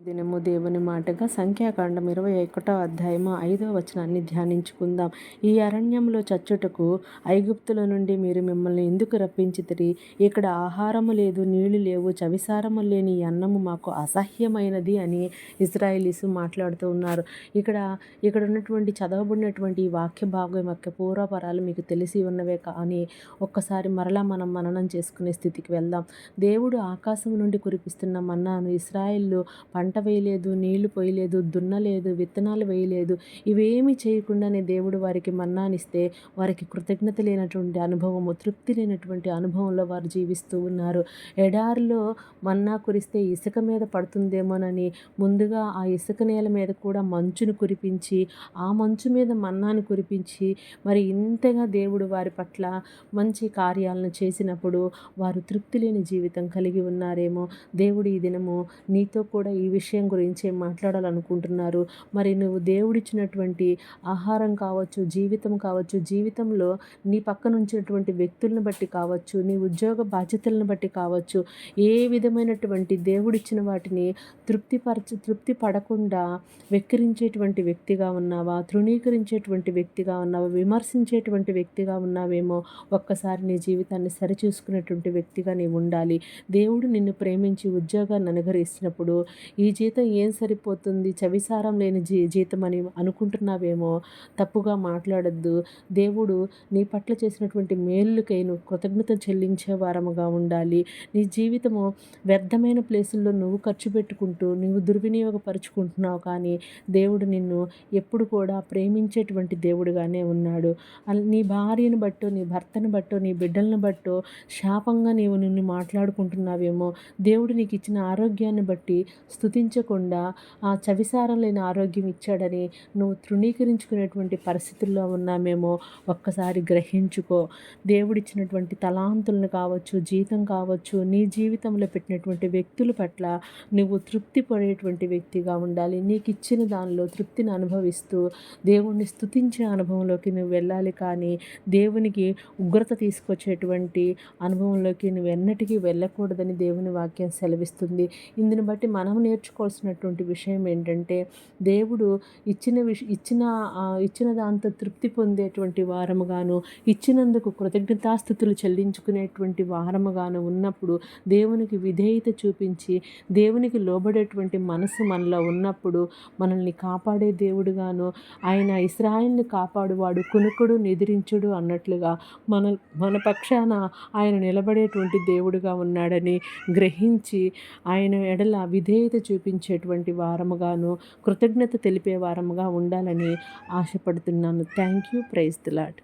దినము దేవుని మాటగా సంఖ్యాకాండం ఇరవై ఒకటో అధ్యాయము ఐదో వచనాన్ని ధ్యానించుకుందాం. ఈ అరణ్యంలో చచ్చుటకు ఐగుప్తుల నుండి మీరు మిమ్మల్ని ఎందుకు రప్పించితిరి? ఇక్కడ ఆహారము లేదు నీళ్ళు లేవు చవిసారము లేని అన్నము మాకు అసహ్యమైనది అని ఇజ్రాయిలీసు మాట్లాడుతూ ఉన్నారు. ఇక్కడ ఇక్కడ ఉన్నటువంటి చదవబడినటువంటి ఈ వాక్య భాగం యొక్క పూర్వపరాలు మీకు తెలిసి ఉన్నవే కానీ ఒక్కసారి మరలా మనం మననం చేసుకునే స్థితికి వెళ్దాం. దేవుడు ఆకాశం నుండి కురిపిస్తున్న మన్నాను ఇస్రాయిల్లో పంట పంట వేయలేదు నీళ్ళు పోయలేదు దున్నలేదు విత్తనాలు వేయలేదు. ఇవేమి చేయకుండానే దేవుడు వారికి మన్నానిస్తే వారికి కృతజ్ఞత లేనటువంటి అనుభవము తృప్తి లేనటువంటి అనుభవంలో వారు జీవిస్తూ ఉన్నారు. ఎడారిలో మన్నా కురిస్తే ఇసుక మీద పడుతుందేమోనని ముందుగా ఆ ఇసుక నేల మీద కూడా మంచును కురిపించి ఆ మంచు మీద మన్నాను కురిపించి మరి ఇంతగా దేవుడు వారి పట్ల మంచి కార్యాలను చేసినప్పుడు వారు తృప్తి లేని జీవితం కలిగి ఉన్నారేమో. దేవుడు ఈ దినము నీతో కూడా ఈ విషయం గురించి మాట్లాడాలనుకుంటున్నారు. మరి నువ్వు దేవుడిచ్చినటువంటి ఆహారం కావచ్చు జీవితం కావచ్చు జీవితంలో నీ పక్కన ఉంచినటువంటి వ్యక్తులను బట్టి కావచ్చు నీ ఉద్యోగ బాధ్యతలను బట్టి కావచ్చు ఏ విధమైనటువంటి దేవుడిచ్చిన వాటిని తృప్తిపరచ తృప్తి పడకుండా వెక్కిరించేటువంటి వ్యక్తిగా ఉన్నావా తృణీకరించేటువంటి వ్యక్తిగా ఉన్నావా విమర్శించేటువంటి వ్యక్తిగా ఉన్నావేమో ఒక్కసారి నీ జీవితాన్ని సరిచూసుకునేటువంటి వ్యక్తిగా నీవు ఉండాలి. దేవుడు నిన్ను ప్రేమించి ఉద్యోగాన్ని అనుగరిస్తున్నప్పుడు ఈ జీతం ఏం సరిపోతుంది? చవిసారం లేని జీ జీతం అని అనుకుంటున్నావేమో? తప్పుగా మాట్లాడద్దు. దేవుడు నీ పట్ల చేసినటువంటి మేలుకై నువ్వు కృతజ్ఞత చెల్లించే వారముగా ఉండాలి. నీ జీవితము వ్యర్థమైన ప్లేసుల్లో నువ్వు ఖర్చు పెట్టుకుంటూ నువ్వు దుర్వినియోగపరుచుకుంటున్నావు కానీ దేవుడు నిన్ను ఎప్పుడు కూడా ప్రేమించేటువంటి దేవుడుగానే ఉన్నాడు. నీ భార్యను బట్టో నీ భర్తను బట్టో నీ బిడ్డలను బట్టో శాపంగా నీవు నిన్ను మాట్లాడుకుంటున్నావేమో? దేవుడు నీకు ఇచ్చిన ఆరోగ్యాన్ని బట్టి స్థుతి గుర్తించకుండా ఆ చవిసారం లేని ఆరోగ్యం ఇచ్చాడని నువ్వు తృణీకరించుకునేటువంటి పరిస్థితుల్లో ఉన్నామేమో ఒక్కసారి గ్రహించుకో. దేవుడిచ్చినటువంటి తలాంతులను కావచ్చు జీతం కావచ్చు నీ జీవితంలో పెట్టినటువంటి వ్యక్తుల పట్ల నువ్వు తృప్తి పడేటువంటి వ్యక్తిగా ఉండాలి. నీకు ఇచ్చిన దానిలో తృప్తిని అనుభవిస్తూ దేవుణ్ణి స్థుతించే అనుభవంలోకి నువ్వు వెళ్ళాలి కానీ దేవునికి ఉగ్రత తీసుకొచ్చేటువంటి అనుభవంలోకి నువ్వు ఎన్నటికీ వెళ్ళకూడదని దేవుని వాక్యం సెలవిస్తుంది. ఇందుని బట్టి మనం నేర్చు నేర్చుకోవాల్సినటువంటి విషయం ఏంటంటే దేవుడు ఇచ్చిన విష ఇచ్చిన ఇచ్చిన దాంతో తృప్తి పొందేటువంటి వారముగాను ఇచ్చినందుకు కృతజ్ఞతాస్థుతులు చెల్లించుకునేటువంటి వారముగాను ఉన్నప్పుడు దేవునికి విధేయత చూపించి దేవునికి లోబడేటువంటి మనసు మనలో ఉన్నప్పుడు మనల్ని కాపాడే దేవుడుగాను ఆయన ఇస్రాయిల్ని కాపాడువాడు కునుకుడు నిద్రించుడు అన్నట్లుగా మన మన పక్షాన ఆయన నిలబడేటువంటి దేవుడుగా ఉన్నాడని గ్రహించి ఆయన ఎడల విధేయత చూపి చూపించేటువంటి వారముగాను కృతజ్ఞత తెలిపే వారముగా ఉండాలని ఆశపడుతున్నాను. Thank you praise the Lord